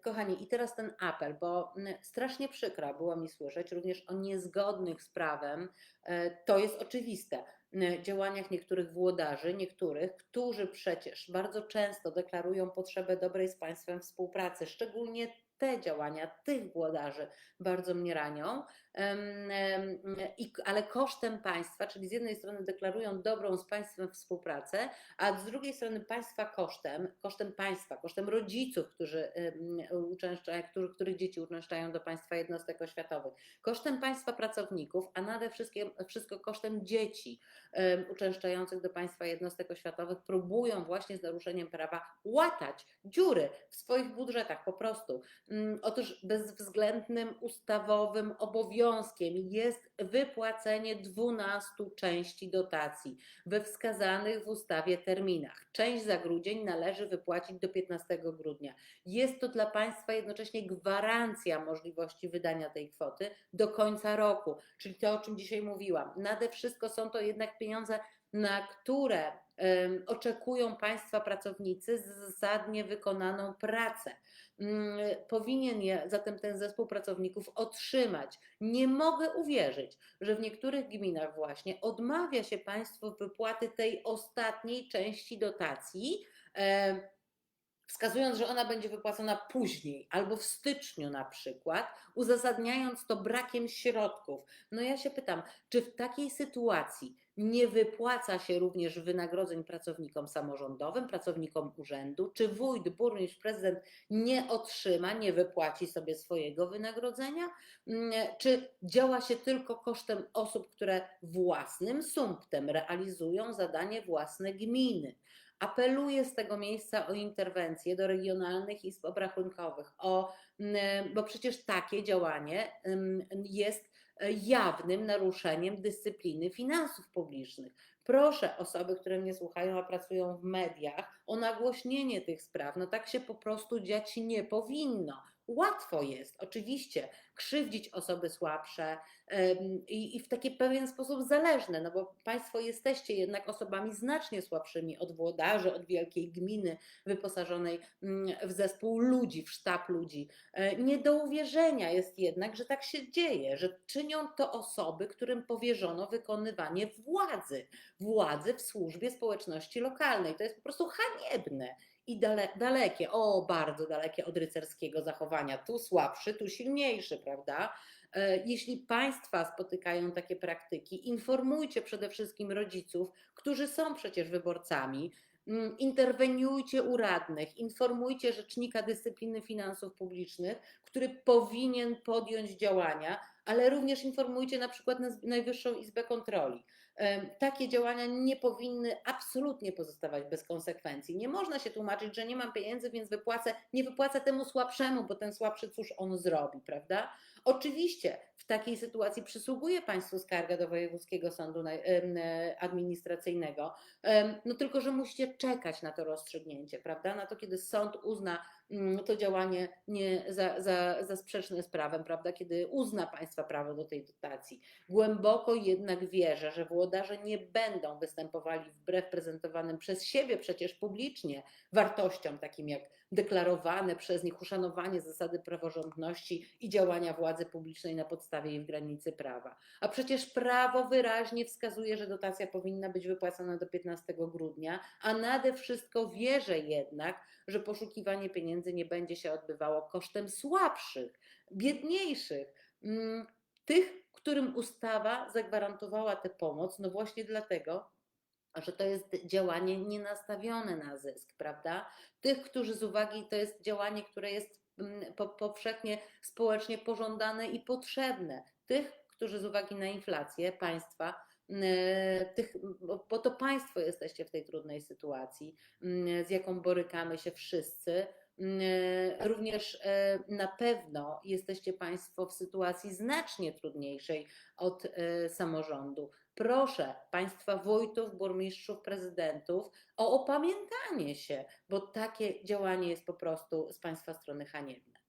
Kochani, i teraz ten apel, bo strasznie przykro było mi słyszeć również o niezgodnych z prawem, e, to jest oczywiste, działaniach niektórych włodarzy, niektórych, którzy przecież bardzo często deklarują potrzebę dobrej z państwem współpracy, szczególnie te działania tych włodarzy bardzo mnie ranią, ale kosztem państwa, czyli z jednej strony deklarują dobrą z państwem współpracę, a z drugiej strony państwa kosztem, kosztem państwa, kosztem rodziców, którzy uczęszczają, których dzieci uczęszczają do państwa jednostek oświatowych, kosztem państwa pracowników, a nade wszystkim wszystko kosztem dzieci uczęszczających do państwa jednostek oświatowych, próbują właśnie z naruszeniem prawa łatać dziury w swoich budżetach po prostu. Mm, Otóż bezwzględnym ustawowym obowiązkiem jest wypłacenie 12 części dotacji we wskazanych w ustawie terminach. Część za grudzień należy wypłacić do 15 grudnia. Jest to dla państwa jednocześnie gwarancja możliwości wydania tej kwoty do końca roku, czyli to, o czym dzisiaj mówiłam. Nade wszystko są to jednak pieniądze, na które oczekują państwa pracownicy za zasadnie wykonaną pracę. Mm, Powinien je zatem ten zespół pracowników otrzymać. Nie mogę uwierzyć, że w niektórych gminach właśnie odmawia się państwu wypłaty tej ostatniej części dotacji. Wskazując, że ona będzie wypłacona później albo w styczniu na przykład, uzasadniając to brakiem środków. No ja się pytam, czy w takiej sytuacji nie wypłaca się również wynagrodzeń pracownikom samorządowym, pracownikom urzędu? Czy wójt, burmistrz, prezydent nie otrzyma, nie wypłaci sobie swojego wynagrodzenia? Mm, Czy działa się tylko kosztem osób, które własnym sumptem realizują zadanie własne gminy? Apeluję z tego miejsca o interwencję do regionalnych izb obrachunkowych, o, bo przecież takie działanie jest jawnym naruszeniem dyscypliny finansów publicznych. Proszę osoby, które mnie słuchają, a pracują w mediach, o nagłośnienie tych spraw. No tak się po prostu dziać nie powinno. Łatwo jest, oczywiście, krzywdzić osoby słabsze i w taki pewien sposób zależne, no bo Państwo jesteście jednak osobami znacznie słabszymi od włodarzy, od wielkiej gminy wyposażonej mm, w zespół ludzi, w sztab ludzi. E, Nie do uwierzenia jest jednak, że tak się dzieje, że czynią to osoby, którym powierzono wykonywanie władzy, władzy w służbie społeczności lokalnej. To jest po prostu haniebne i dale, dalekie, o bardzo dalekie od rycerskiego zachowania. Tu słabszy, tu silniejszy, prawda? E, Jeśli Państwa spotykają takie praktyki, informujcie przede wszystkim rodziców, którzy są przecież wyborcami. Mm, Interweniujcie u radnych, informujcie Rzecznika Dyscypliny Finansów Publicznych, który powinien podjąć działania, ale również informujcie na przykład Najwyższą Izbę Kontroli. Takie działania nie powinny absolutnie pozostawać bez konsekwencji. Nie można się tłumaczyć, że nie mam pieniędzy, więc wypłacę, nie wypłacę temu słabszemu, bo ten słabszy cóż on zrobi, prawda? Oczywiście w takiej sytuacji przysługuje Państwu skarga do Wojewódzkiego Sądu e, Administracyjnego, no tylko, że musicie czekać na to rozstrzygnięcie, prawda? Na to, kiedy sąd uzna mm, to działanie nie za, za, za sprzeczne z prawem, prawda? Kiedy uzna Państwa prawo do tej dotacji. Głęboko jednak wierzę, że włodarze nie będą występowali wbrew prezentowanym przez siebie przecież publicznie wartościom, takim jak deklarowane przez nich uszanowanie zasady praworządności i działania władzy publicznej na podstawie i w granicy prawa. A przecież prawo wyraźnie wskazuje, że dotacja powinna być wypłacona do 15 grudnia, a nade wszystko wierzę jednak, że poszukiwanie pieniędzy nie będzie się odbywało kosztem słabszych, biedniejszych, mm, tych, którym ustawa zagwarantowała tę pomoc, no właśnie dlatego, że to jest działanie nienastawione na zysk, prawda? Tych, którzy z uwagi, to jest działanie, które jest mm, po, powszechnie społecznie pożądane i potrzebne. Tych, którzy z uwagi na inflację państwa, mm, tych, bo bo to Państwo jesteście w tej trudnej sytuacji, mm, z jaką borykamy się wszyscy. Mm, Również e, na pewno jesteście Państwo w sytuacji znacznie trudniejszej od e, samorządu. Proszę Państwa wójtów, burmistrzów, prezydentów o opamiętanie się, bo takie działanie jest po prostu z Państwa strony haniebne.